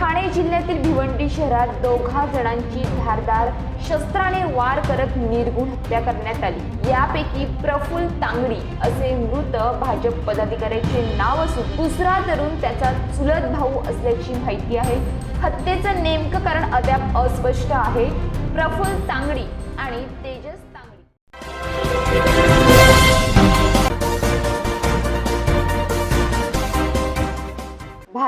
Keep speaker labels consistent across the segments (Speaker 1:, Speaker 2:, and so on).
Speaker 1: ठाणे जिल्ह्यातील भिवंडी शहरात दोघा जणांची धारदार शस्त्राने वार करत निर्गुण हत्या करण्यात आली. यापैकी प्रफुल्ल तांगडी असे मृत भाजप पदाधिकाऱ्याचे नाव असून दुसरा तरुण त्याचा चुलत भाऊ असल्याची माहिती आहे. हत्येचं नेमकं कारण अद्याप अस्पष्ट आहे. प्रफुल्ल तांगडी आणि तेजस तांगडी.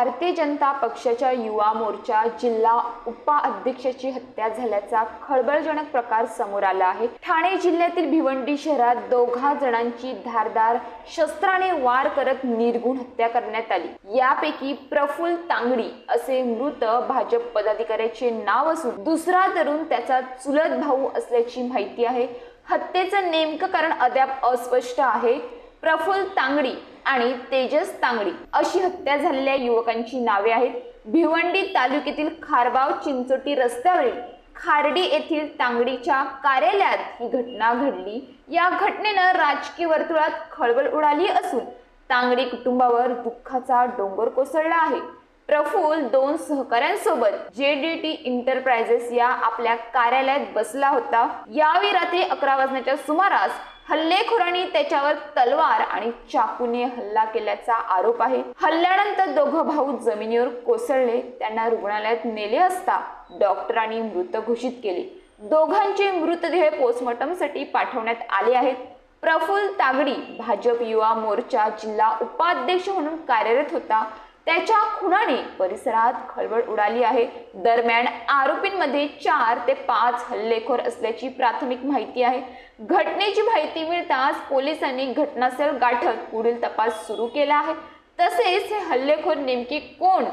Speaker 1: भारतीय जनता पक्षाच्या युवा मोर्चा जिल्हा उपाध्यक्षाची हत्या झाल्याचा खळबळजनक प्रकार समोर आला आहे. ठाणे जिल्ह्यातील भिवंडी शहरात दोघा जणांची धारदार शस्त्राने वार करत निर्गुण हत्या करण्यात आली. यापैकी प्रफुल्ल तांगडी असे मृत भाजप पदाधिकाऱ्याचे नाव असून दुसरा तरुण त्याचा चुलत भाऊ असल्याची माहिती आहे. हत्येचं नेमकं कारण अद्याप अस्पष्ट आहे. प्रफुल्ल तांगडी आणि तेजस तांगडी अशी हत्या झालेल्या युवकांची नावे आहेत. भिवंडी तालुक्यातील खारबाव चिंचोटी रस्त्यावरील खारडी येथील तांगडीच्या कार्यालयात ही घटना घडली. या घटनेनं राजकीय वर्तुळात खळबळ उडाली असून तांगडी कुटुंबावर दुःखाचा डोंगर कोसळला आहे. प्रफुल दोन सहकाऱ्यांसोबत जे डी टी इंटरप्राइजेस या आपल्या कार्यालयात बसला होता. यावेळी रात्री अकरा वाजण्याच्या सुमारास हल्लेखोरांनी त्याच्यावर तलवार आणि चाकूने हल्ला केल्याचा आरोप आहे. हल्ल्यानंतर दोघं भाऊ जमिनीवर कोसळले. त्यांना रुग्णालयात नेले असता डॉक्टरांनी मृत घोषित केले. दोघांचे मृतदेह पोस्टमॉर्टमसाठी पाठवण्यात आले आहेत. प्रफुल्ल तागडी भाजप युवा मोर्चा जिल्हा उपाध्यक्ष म्हणून कार्यरत होता. त्याच्या खुनाने परिसरात खळबळ उडाली आहे. दरम्यान आरोपींमध्ये चार ते पाच हल्लेखोर असल्याची प्राथमिक माहिती आहे. घटनेची माहिती मिळताच पोलिसांनी घटनास्थळ गाठत पुढील तपास सुरू केला आहे. तसेच हे हल्लेखोर नेमके कोण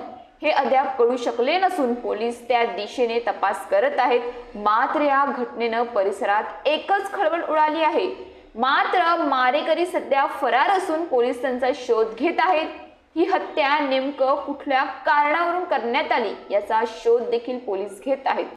Speaker 1: हे अद्याप कळू शकले नसून पोलीस त्या दिशेने तपास करत आहेत. मात्र या घटनेनं परिसरात एकच खळबळ उडाली आहे. मात्र मारेकरी सध्या फरार असून पोलीस त्यांचा शोध घेत आहेत. ही हत्या नेमकं कुठल्या कारणावरून करण्यात आली याचा शोध देखील पोलीस घेत आहेत.